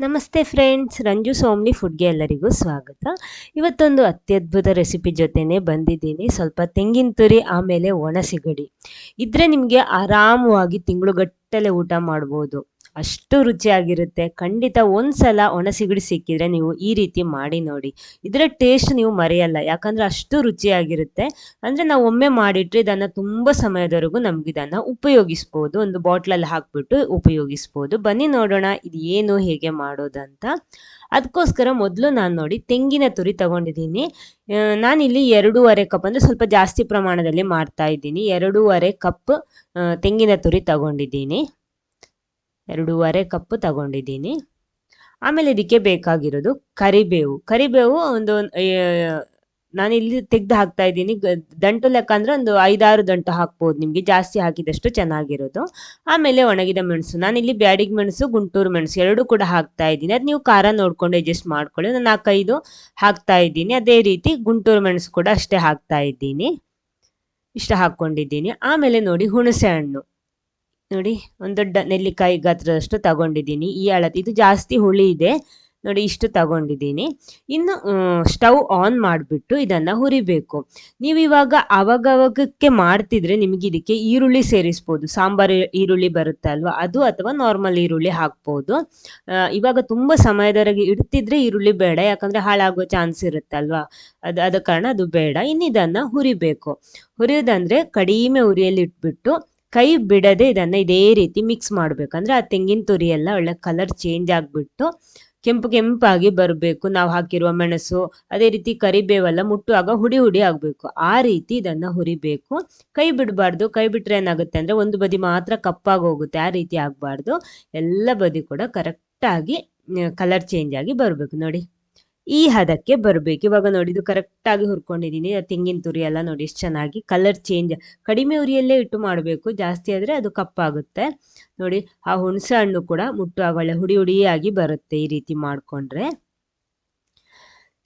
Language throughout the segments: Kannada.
ನಮಸ್ತೆ ಫ್ರೆಂಡ್ಸ್ ರಂಜು ಸೋಮ್ನಿ ಫುಡ್ಗೆ ಎಲ್ಲರಿಗೂ ಸ್ವಾಗತ. ಇವತ್ತೊಂದು ಅತ್ಯದ್ಭುತ ರೆಸಿಪಿ ಜೊತೆನೆ ಬಂದಿದ್ದೀನಿ. ಸ್ವಲ್ಪ ತೆಂಗಿನ ತುರಿ, ಆಮೇಲೆ ಒಣ ಸಿಗಡಿ ಇದ್ರೆ ನಿಮಗೆ ಆರಾಮವಾಗಿ ತಿಂಗಳುಗಟ್ಟಲೆ ಊಟ ಮಾಡ್ಬೋದು. ಅಷ್ಟು ರುಚಿಯಾಗಿರುತ್ತೆ. ಖಂಡಿತ ಒಂದ್ಸಲ ಒಣ ಸಿಗಡಿ ಸಿಕ್ಕಿದ್ರೆ ನೀವು ಈ ರೀತಿ ಮಾಡಿ ನೋಡಿ. ಇದರ ಟೇಸ್ಟ್ ನೀವು ಮರೆಯಲ್ಲ. ಯಾಕಂದ್ರೆ ಅಷ್ಟು ರುಚಿಯಾಗಿರುತ್ತೆ. ಅಂದ್ರೆ ನಾವು ಒಮ್ಮೆ ಮಾಡಿಟ್ರೆ ಇದನ್ನ ತುಂಬಾ ಸಮಯದವರೆಗೂ ನಮ್ಗೆ ಇದನ್ನ ಉಪಯೋಗಿಸ್ಬೋದು. ಒಂದು ಬಾಟ್ಲಲ್ಲಿ ಹಾಕ್ಬಿಟ್ಟು ಉಪಯೋಗಿಸ್ಬೋದು. ಬನ್ನಿ ನೋಡೋಣ ಇದು ಏನು, ಹೇಗೆ ಮಾಡೋದಂತ. ಅದಕ್ಕೋಸ್ಕರ ಮೊದಲು ನಾನು ನೋಡಿ ತೆಂಗಿನ ತುರಿ ತಗೊಂಡಿದ್ದೀನಿ. ನಾನಿಲ್ಲಿ ಎರಡೂವರೆ ಕಪ್ ಅಂದರೆ ಸ್ವಲ್ಪ ಜಾಸ್ತಿ ಪ್ರಮಾಣದಲ್ಲಿ ಮಾಡ್ತಾ ಇದ್ದೀನಿ. ಎರಡೂವರೆ ಕಪ್ ತೆಂಗಿನ ತುರಿ ತಗೊಂಡಿದ್ದೀನಿ. ಎರಡೂವರೆ ಕಪ್ ತಗೊಂಡಿದ್ದೀನಿ. ಆಮೇಲೆ ಇದಕ್ಕೆ ಬೇಕಾಗಿರೋದು ಕರಿಬೇವು. ಕರಿಬೇವು ಒಂದು ನಾನು ಇಲ್ಲಿ ತೆಗ್ದು ಹಾಕ್ತಾ ಇದ್ದೀನಿ. ದಂಟು ಲೆಕ್ಕ ಅಂದರೆ ಒಂದು ಐದಾರು ದಂಟು ಹಾಕ್ಬೋದು. ನಿಮಗೆ ಜಾಸ್ತಿ ಹಾಕಿದಷ್ಟು ಚೆನ್ನಾಗಿರೋದು. ಆಮೇಲೆ ಒಣಗಿದ ಮೆಣಸು. ನಾನು ಇಲ್ಲಿ ಬ್ಯಾಡಿಗೆ ಮೆಣಸು, ಗುಂಟೂರು ಮೆಣಸು ಎರಡೂ ಕೂಡ ಹಾಕ್ತಾ ಇದ್ದೀನಿ. ಅದು ನೀವು ಖಾರ ನೋಡ್ಕೊಂಡು ಅಡ್ಜಸ್ಟ್ ಮಾಡ್ಕೊಳ್ಳಿ. ನಾನು ನಾಲ್ಕೈದು ಹಾಕ್ತಾ ಇದ್ದೀನಿ. ಅದೇ ರೀತಿ ಗುಂಟೂರು ಮೆಣಸು ಕೂಡ ಅಷ್ಟೇ ಹಾಕ್ತಾ ಇದ್ದೀನಿ. ಇಷ್ಟ ಹಾಕ್ಕೊಂಡಿದ್ದೀನಿ. ಆಮೇಲೆ ನೋಡಿ ಹುಣಸೆ ಹಣ್ಣು. ನೋಡಿ, ಒಂದು ದೊಡ್ಡ ನೆಲ್ಲಿಕಾಯಿ ಗಾತ್ರದಷ್ಟು ತಗೊಂಡಿದ್ದೀನಿ. ಈ ಅಳತೆ, ಇದು ಜಾಸ್ತಿ ಹುಳಿ ಇದೆ. ನೋಡಿ, ಇಷ್ಟು ತಗೊಂಡಿದ್ದೀನಿ. ಇನ್ನು ಸ್ಟವ್ ಆನ್ ಮಾಡಿಬಿಟ್ಟು ಇದನ್ನು ಹುರಿಬೇಕು. ನೀವು ಇವಾಗ ಅವಾಗವಾಗಕ್ಕೆ ಮಾಡ್ತಿದ್ರೆ ನಿಮಗೆ ಇದಕ್ಕೆ ಈರುಳ್ಳಿ ಸೇರಿಸ್ಬೋದು. ಸಾಂಬಾರು ಈರುಳ್ಳಿ ಬರುತ್ತೆ ಅಲ್ವಾ? ಅದು ಅಥವಾ ನಾರ್ಮಲ್ ಈರುಳ್ಳಿ ಹಾಕ್ಬೋದು. ಇವಾಗ ತುಂಬ ಸಮಯದವರೆಗೆ ಇಡ್ತಿದ್ರೆ ಈರುಳ್ಳಿ ಬೇಡ. ಯಾಕಂದರೆ ಹಾಳಾಗೋ ಚಾನ್ಸ್ ಇರುತ್ತಲ್ವಾ ಅದು, ಅದ ಕಾರಣ ಅದು ಬೇಡ. ಇನ್ನು ಇದನ್ನು ಹುರಿಬೇಕು. ಹುರಿಯೋದಂದರೆ ಕಡಿಮೆ ಉರಿಯಲ್ಲಿ ಇಟ್ಬಿಟ್ಟು ಕೈ ಬಿಡದೆ ಇದನ್ನ ಇದೇ ರೀತಿ ಮಿಕ್ಸ್ ಮಾಡ್ಬೇಕು. ಅಂದ್ರೆ ಆ ತೆಂಗಿನ ತುರಿ ಎಲ್ಲ ಒಳ್ಳೆ ಕಲರ್ ಚೇಂಜ್ ಆಗ್ಬಿಟ್ಟು ಕೆಂಪು ಕೆಂಪಾಗಿ ಬರಬೇಕು. ನಾವು ಹಾಕಿರುವ ಮೆಣಸು, ಅದೇ ರೀತಿ ಕರಿಬೇವೆಲ್ಲ ಮುಟ್ಟುವಾಗ ಹುಡಿ ಹುಡಿ ಆಗಬೇಕು. ಆ ರೀತಿ ಇದನ್ನ ಹುರಿಬೇಕು. ಕೈ ಬಿಡಬಾರ್ದು. ಕೈ ಬಿಟ್ರೆ ಏನಾಗುತ್ತೆ ಅಂದ್ರೆ ಒಂದು ಬದಿ ಮಾತ್ರ ಕಪ್ಪಾಗಿ ಹೋಗುತ್ತೆ. ಆ ರೀತಿ ಆಗಬಾರ್ದು. ಎಲ್ಲ ಬದಿ ಕೂಡ ಕರೆಕ್ಟಾಗಿ ಕಲರ್ ಚೇಂಜ್ ಆಗಿ ಬರಬೇಕು. ನೋಡಿ. ಈ ಹದಕ್ಕೆ ಬರಬೇಕು. ಇವಾಗ ನೋಡಿ, ಇದು ಕರೆಕ್ಟಾಗಿ ಹುರ್ಕೊಂಡಿದ್ದೀನಿ ಹುರ್ಕೊಂಡಿದೀನಿ. ತೆಂಗಿನ ತುರಿ ಎಲ್ಲ ನೋಡಿ ಎಷ್ಟು ಚೆನ್ನಾಗಿ ಕಲರ್ ಚೇಂಜ್ ಕಡಿಮೆ ಉರಿಯಲ್ಲೇ ಇಟ್ಟು ಮಾಡಬೇಕು. ಜಾಸ್ತಿ ಆದರೆ ಅದು ಕಪ್ಪಾಗುತ್ತೆ. ನೋಡಿ, ಆ ಹುಣಸೆ ಹಣ್ಣು ಕೂಡ ಮುಟ್ಟುವಾಗ ಒಳ್ಳೆ ಹುಡಿ ಹುಡಿಯಾಗಿ ಬರುತ್ತೆ ಈ ರೀತಿ ಮಾಡಿಕೊಂಡ್ರೆ.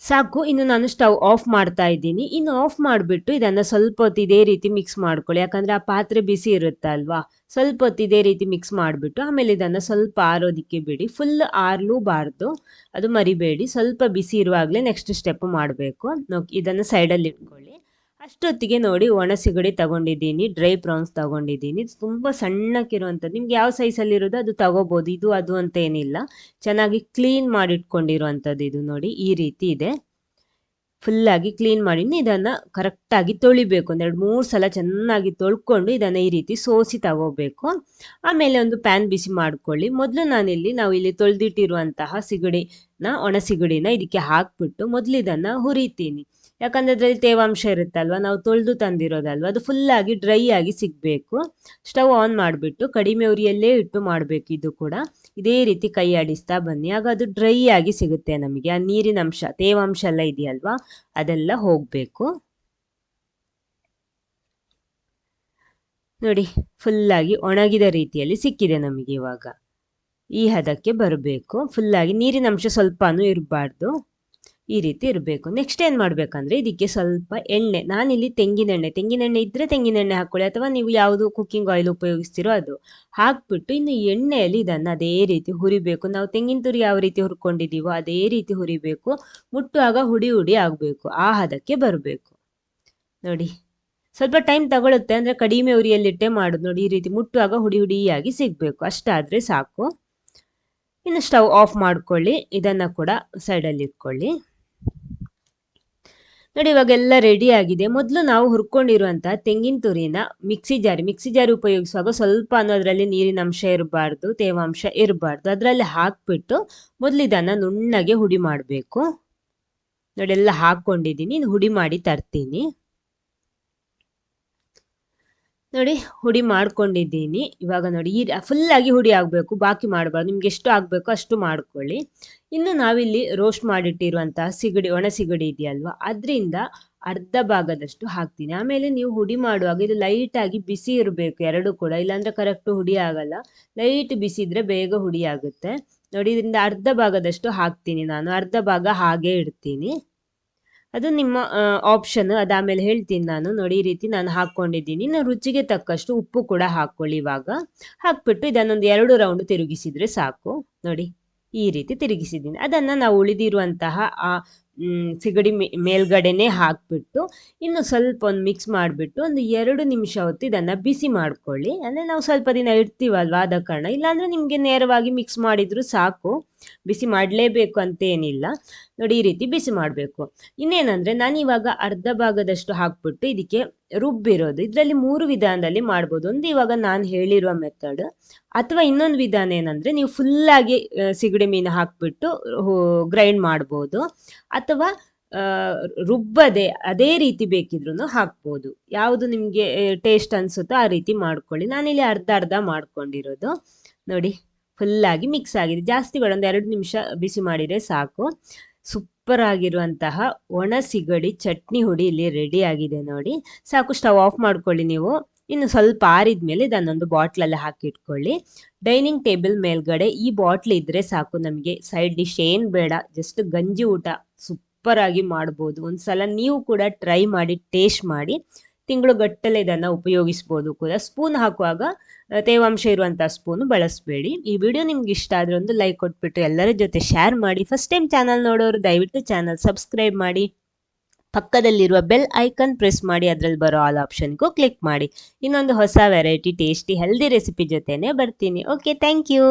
ಸಾಕು, ಇನ್ನು ನಾನು ಸ್ಟವ್ ಆಫ್ ಮಾಡ್ತಾ ಇದ್ದೀನಿ. ಇನ್ನು ಆಫ್ ಮಾಡಿಬಿಟ್ಟು ಇದನ್ನು ಸ್ವಲ್ಪ ಹೊತ್ತು ಇದೇ ರೀತಿ ಮಿಕ್ಸ್ ಮಾಡ್ಕೊಳ್ಳಿ. ಯಾಕಂದರೆ ಆ ಪಾತ್ರೆ ಬಿಸಿ ಇರುತ್ತೆ ಅಲ್ವಾ? ಸ್ವಲ್ಪ ಹೊತ್ತು ಇದೇ ರೀತಿ ಮಿಕ್ಸ್ ಮಾಡಿಬಿಟ್ಟು, ಆಮೇಲೆ ಇದನ್ನು ಸ್ವಲ್ಪ ಆರೋದಿಕ್ಕೆ ಬಿಡಿ. ಫುಲ್ ಆರಲೂಬಾರ್ದು. ಅದು ಮರಿಬೇಡಿ. ಸ್ವಲ್ಪ ಬಿಸಿ ಇರುವಾಗಲೇ ನೆಕ್ಸ್ಟ್ ಸ್ಟೆಪ್ ಮಾಡಬೇಕು. ಇದನ್ನು ಸೈಡಲ್ಲಿ ಇಟ್ಕೊಳ್ಳಿ. ಅಷ್ಟೊತ್ತಿಗೆ ನೋಡಿ ಒಣ ಸಿಗಡಿ ತಗೊಂಡಿದ್ದೀನಿ, ಡ್ರೈ ಪ್ರಾನ್ಸ್ ತಗೊಂಡಿದ್ದೀನಿ. ತುಂಬ ಸಣ್ಣಕ್ಕಿರುವಂಥದ್ದು. ನಿಮ್ಗೆ ಯಾವ ಸೈಜಲ್ಲಿ ಇರೋದು ಅದು ತಗೋಬೋದು. ಇದು, ಅದು ಅಂತ ಏನಿಲ್ಲ. ಚೆನ್ನಾಗಿ ಕ್ಲೀನ್ ಮಾಡಿಟ್ಕೊಂಡಿರುವಂಥದ್ದು ಇದು ನೋಡಿ. ಈ ರೀತಿ ಇದೆ. ಫುಲ್ಲಾಗಿ ಕ್ಲೀನ್ ಮಾಡಿ ಇದನ್ನು ಕರೆಕ್ಟಾಗಿ ತೊಳಿಬೇಕು. ಒಂದೆರಡು ಮೂರು ಸಲ ಚೆನ್ನಾಗಿ ತೊಳ್ಕೊಂಡು ಇದನ್ನು ಈ ರೀತಿ ಸೋಸಿ ತಗೋಬೇಕು. ಆಮೇಲೆ ಒಂದು ಪ್ಯಾನ್ ಬಿಸಿ ಮಾಡ್ಕೊಳ್ಳಿ. ಮೊದಲು ನಾನಿಲ್ಲಿ ನಾವು ಇಲ್ಲಿ ತೊಳೆದಿಟ್ಟಿರುವಂತಹ ಸಿಗಡಿನ ಒಣ ಸಿಗಡಿನ ಇದಕ್ಕೆ ಹಾಕ್ಬಿಟ್ಟು ಮೊದಲು ಇದನ್ನು ಹುರಿತೀನಿ. ಯಾಕಂದ್ರೆ ಅದರಲ್ಲಿ ತೇವಾಂಶ ಇರುತ್ತಲ್ವ? ನಾವು ತೊಳೆದು ತಂದಿರೋದಲ್ವ? ಅದು ಫುಲ್ಲಾಗಿ ಡ್ರೈ ಆಗಿ ಸಿಗಬೇಕು. ಸ್ಟವ್ ಆನ್ ಮಾಡಿಬಿಟ್ಟು ಕಡಿಮೆ ಉರಿಯಲ್ಲೇ ಇಟ್ಟು ಮಾಡಬೇಕು ಇದು ಕೂಡ. ಇದೇ ರೀತಿ ಕೈ ಆಡಿಸ್ತಾ ಬನ್ನಿ. ಆಗ ಅದು ಡ್ರೈ ಆಗಿ ಸಿಗುತ್ತೆ ನಮಗೆ. ಆ ನೀರಿನ ಅಂಶ, ತೇವಾಂಶ ಎಲ್ಲ ಇದೆಯಲ್ವಾ? ಅದೆಲ್ಲ ಹೋಗಬೇಕು. ನೋಡಿ ಫುಲ್ಲಾಗಿ ಒಣಗಿದ ರೀತಿಯಲ್ಲಿ ಸಿಕ್ಕಿದೆ ನಮಗೆ ಇವಾಗ. ಈ ಹದಕ್ಕೆ ಬರಬೇಕು. ಫುಲ್ಲಾಗಿ ನೀರಿನ ಅಂಶ ಸ್ವಲ್ಪನೂ ಇರಬಾರ್ದು. ಈ ರೀತಿ ಇರಬೇಕು. ನೆಕ್ಸ್ಟ್ ಏನು ಮಾಡಬೇಕಂದ್ರೆ ಇದಕ್ಕೆ ಸ್ವಲ್ಪ ಎಣ್ಣೆ. ನಾನಿಲ್ಲಿ ತೆಂಗಿನೆಣ್ಣೆ ತೆಂಗಿನೆಣ್ಣೆ ಇದ್ದರೆ ತೆಂಗಿನೆಣ್ಣೆ ಹಾಕ್ಕೊಳ್ಳಿ ಅಥವಾ ನೀವು ಯಾವುದು ಕುಕ್ಕಿಂಗ್ ಆಯಿಲ್ ಉಪಯೋಗಿಸ್ತೀರೋ ಅದು ಹಾಕ್ಬಿಟ್ಟು ಇನ್ನು ಎಣ್ಣೆಯಲ್ಲಿ ಇದನ್ನು ಅದೇ ರೀತಿ ಹುರಿಬೇಕು. ನಾವು ತೆಂಗಿನ ತುರಿ ಯಾವ ರೀತಿ ಹುರ್ಕೊಂಡಿದ್ದೀವೋ ಅದೇ ರೀತಿ ಹುರಿಬೇಕು. ಮುಟ್ಟುವಾಗ ಹುಡಿ ಹುಡಿ ಆಗಬೇಕು. ಆ ಹದಕ್ಕೆ ಬರಬೇಕು. ನೋಡಿ. ಸ್ವಲ್ಪ ಟೈಮ್ ತಗೊಳುತ್ತೆ ಅಂದರೆ ಕಡಿಮೆ ಉರಿಯಲ್ಲಿಟ್ಟೆ ಮಾಡೋದು ನೋಡಿ. ಈ ರೀತಿ ಮುಟ್ಟುವಾಗ ಹುಡಿ ಹುಡಿಯಾಗಿ ಸಿಗಬೇಕು. ಅಷ್ಟಾದರೆ ಸಾಕು. ಇನ್ನು ಸ್ಟವ್ ಆಫ್ ಮಾಡ್ಕೊಳ್ಳಿ, ಇದನ್ನು ಕೂಡ ಸೈಡಲ್ಲಿ ಇಟ್ಕೊಳ್ಳಿ. ನೋಡಿ, ಇವಾಗೆಲ್ಲ ರೆಡಿ ಆಗಿದೆ. ಮೊದಲು ನಾವು ಹುರ್ಕೊಂಡಿರುವಂಥ ತೆಂಗಿನ ತುರಿನ ಮಿಕ್ಸಿ ಜಾರಿ ಮಿಕ್ಸಿ ಜಾರಿ ಉಪಯೋಗಿಸುವಾಗ ಸ್ವಲ್ಪ ಅನ್ನೋದರಲ್ಲಿ ನೀರಿನ ಅಂಶ ಇರಬಾರ್ದು, ತೇವಾಂಶ ಇರಬಾರ್ದು. ಅದರಲ್ಲಿ ಹಾಕ್ಬಿಟ್ಟು ಮೊದಲು ಇದನ್ನು ನುಣ್ಣಗೆ ಹುಡಿ ಮಾಡಬೇಕು. ನೋಡಿ, ಎಲ್ಲ ಹಾಕ್ಕೊಂಡಿದ್ದೀನಿ ಹುಡಿ ಮಾಡಿ ತರ್ತೀನಿ. ನೋಡಿ, ಹುಡಿ ಮಾಡ್ಕೊಂಡಿದ್ದೀನಿ. ಇವಾಗ ನೋಡಿ, ಈ ಫುಲ್ಲಾಗಿ ಹುಡಿ ಆಗಬೇಕು, ಬಾಕಿ ಮಾಡಬಾರ್ದು. ನಿಮ್ಗೆ ಎಷ್ಟು ಆಗಬೇಕು ಅಷ್ಟು ಮಾಡ್ಕೊಳ್ಳಿ. ಇನ್ನು ನಾವಿಲ್ಲಿ ರೋಸ್ಟ್ ಮಾಡಿಟ್ಟಿರುವಂತಹ ಸಿಗಡಿ, ಒಣ ಸಿಗಡಿ ಇದೆಯಲ್ವಾ, ಅದರಿಂದ ಅರ್ಧ ಭಾಗದಷ್ಟು ಹಾಕ್ತೀನಿ. ಆಮೇಲೆ ನೀವು ಹುಡಿ ಮಾಡುವಾಗ ಇದು ಲೈಟಾಗಿ ಬಿಸಿ ಇರಬೇಕು, ಎರಡು ಕೂಡ. ಇಲ್ಲಾಂದ್ರೆ ಕರೆಕ್ಟ್ ಹುಡಿ ಆಗಲ್ಲ. ಲೈಟ್ ಬಿಸಿ ಇದ್ರೆ ಬೇಗ ಹುಡಿ ಆಗುತ್ತೆ. ನೋಡಿ, ಇದರಿಂದ ಅರ್ಧ ಭಾಗದಷ್ಟು ಹಾಕ್ತೀನಿ ನಾನು. ಅರ್ಧ ಭಾಗ ಹಾಗೆ ಇಡ್ತೀನಿ. ಅದು ನಿಮ್ಮ ಆಪ್ಷನ್ ಅದಾದಮೇಲೆ ಹೇಳ್ತೀನಿ ನಾನು. ನೋಡಿ, ಈ ರೀತಿ ನಾನು ಹಾಕ್ಕೊಂಡಿದ್ದೀನಿ. ನಾನು ರುಚಿಗೆ ತಕ್ಕಷ್ಟು ಉಪ್ಪು ಕೂಡ ಹಾಕ್ಕೊಳ್ಳಿ ಇವಾಗ. ಹಾಕ್ಬಿಟ್ಟು ಇದನ್ನೊಂದು ಎರಡು ರೌಂಡ್ ತಿರುಗಿಸಿದ್ರೆ ಸಾಕು. ನೋಡಿ, ಈ ರೀತಿ ತಿರುಗಿಸಿದ್ದೀನಿ. ಅದನ್ನು ನಾವು ಉಳಿದಿರುವಂತಹ, ಆ ಸಿಗಡಿ ಮೇಲ್ಗಡೆನೆ ಹಾಕಿಬಿಟ್ಟು ಇನ್ನು ಸ್ವಲ್ಪ ಒಂದು ಮಿಕ್ಸ್ ಮಾಡಿಬಿಟ್ಟು ಒಂದು ಎರಡು ನಿಮಿಷ ಹೊತ್ತು ಇದನ್ನು ಬಿಸಿ ಮಾಡ್ಕೊಳ್ಳಿ. ಅಂದರೆ ನಾವು ಸ್ವಲ್ಪ ದಿನ ಇಡ್ತೀವಲ್ವ ಆದ ಕಾರಣ. ಇಲ್ಲಾಂದರೆ ನಿಮಗೆ ನೇರವಾಗಿ ಮಿಕ್ಸ್ ಮಾಡಿದರೂ ಸಾಕು. ಬಿಸಿ ಮಾಡಲೇಬೇಕು ಅಂತೇನಿಲ್ಲ. ನೋಡಿ ಈ ರೀತಿ ಬಿಸಿ ಮಾಡಬೇಕು. ಇನ್ನೇನಂದರೆ ನಾನು ಇವಾಗ ಅರ್ಧ ಭಾಗದಷ್ಟು ಹಾಕ್ಬಿಟ್ಟು ಇದಕ್ಕೆ ರುಬ್ಬಿರೋದು. ಇದರಲ್ಲಿ ಮೂರು ವಿಧಾನದಲ್ಲಿ ಮಾಡ್ಬೋದು. ಒಂದು ಇವಾಗ ನಾನು ಹೇಳಿರುವ ಮೆಥಡ್ ಅಥವಾ ಇನ್ನೊಂದು ವಿಧಾನ ಏನಂದ್ರೆ ನೀವು ಫುಲ್ಲಾಗಿ ಆಗಿ ಸಿಗಡಿ ಮೀನು ಹಾಕ್ಬಿಟ್ಟು ಗ್ರೈಂಡ್ ಮಾಡ್ಬೋದು. ಅಥವಾ ರುಬ್ಬದೆ ಅದೇ ರೀತಿ ಬೇಕಿದ್ರೂ ಹಾಕ್ಬೋದು. ಯಾವುದು ನಿಮಗೆ ಟೇಸ್ಟ್ ಅನಿಸುತ್ತೋ ಆ ರೀತಿ ಮಾಡ್ಕೊಳ್ಳಿ. ನಾನಿಲ್ಲಿ ಅರ್ಧ ಅರ್ಧ ಮಾಡ್ಕೊಂಡಿರೋದು. ನೋಡಿ ಫುಲ್ಲಾಗಿ ಮಿಕ್ಸ್ ಆಗಿದೆ. ಜಾಸ್ತಿ ಬೇಡ ಒಂದು ಎರಡು ನಿಮಿಷ ಬಿಸಿ ಮಾಡಿದರೆ ಸಾಕು. ಸೂಪರ್ ಆಗಿರುವಂತಹ ಒಣ ಸಿಗಡಿ ಚಟ್ನಿ ಹುಡಿ ಇಲ್ಲಿ ರೆಡಿ ಆಗಿದೆ ನೋಡಿ. ಸಾಕು ಸ್ಟವ್ ಆಫ್ ಮಾಡ್ಕೊಳ್ಳಿ ನೀವು. ಇನ್ನು ಸ್ವಲ್ಪ ಆರಿದ ಮೇಲೆ ಇದನ್ನೊಂದು ಬಾಟ್ಲಲ್ಲಿ ಹಾಕಿಟ್ಕೊಳ್ಳಿ. ಡೈನಿಂಗ್ ಟೇಬಲ್ ಮೇಲ್ಗಡೆ ಈ ಬಾಟ್ಲ್ ಇದ್ರೆ ಸಾಕು ನಮಗೆ ಸೈಡ್ ಡಿಶ್ ಏನು ಬೇಡ ಜಸ್ಟ್ ಗಂಜಿ ಊಟ ಸೂಪರ್ ಆಗಿ ಮಾಡ್ಬೋದು. ಒಂದ್ಸಲ ನೀವು ಕೂಡ ಟ್ರೈ ಮಾಡಿ ಟೇಸ್ಟ್ ಮಾಡಿ. ತಿಂಗಳು ಗಟ್ಟಲೆ ಇದನ್ನು ಉಪಯೋಗಿಸ್ಬೋದು ಕೂಡ. ಸ್ಪೂನ್ ಹಾಕುವಾಗ ತೇವಾಂಶ ಇರುವಂಥ ಸ್ಪೂನು ಬಳಸಬೇಡಿ. ಈ ವಿಡಿಯೋ ನಿಮ್ಗೆ ಇಷ್ಟ ಆದರೆ ಒಂದು ಲೈಕ್ ಕೊಟ್ಬಿಟ್ಟು ಎಲ್ಲರ ಜೊತೆ ಶೇರ್ ಮಾಡಿ. ಫಸ್ಟ್ ಟೈಮ್ ಚಾನಲ್ ನೋಡೋರು ದಯವಿಟ್ಟು ಚಾನಲ್ ಸಬ್ಸ್ಕ್ರೈಬ್ ಮಾಡಿ. ಪಕ್ಕದಲ್ಲಿರುವ ಬೆಲ್ ಐಕನ್ ಪ್ರೆಸ್ ಮಾಡಿ. ಅದರಲ್ಲಿ ಬರೋ ಆಲ್ ಆಪ್ಷನ್ಗೂ ಕ್ಲಿಕ್ ಮಾಡಿ. ಇನ್ನೊಂದು ಹೊಸ ವೆರೈಟಿ ಟೇಸ್ಟಿ ಹೆಲ್ದಿ ರೆಸಿಪಿ ಜೊತೆನೇ ಬರ್ತೀನಿ. Okay thank you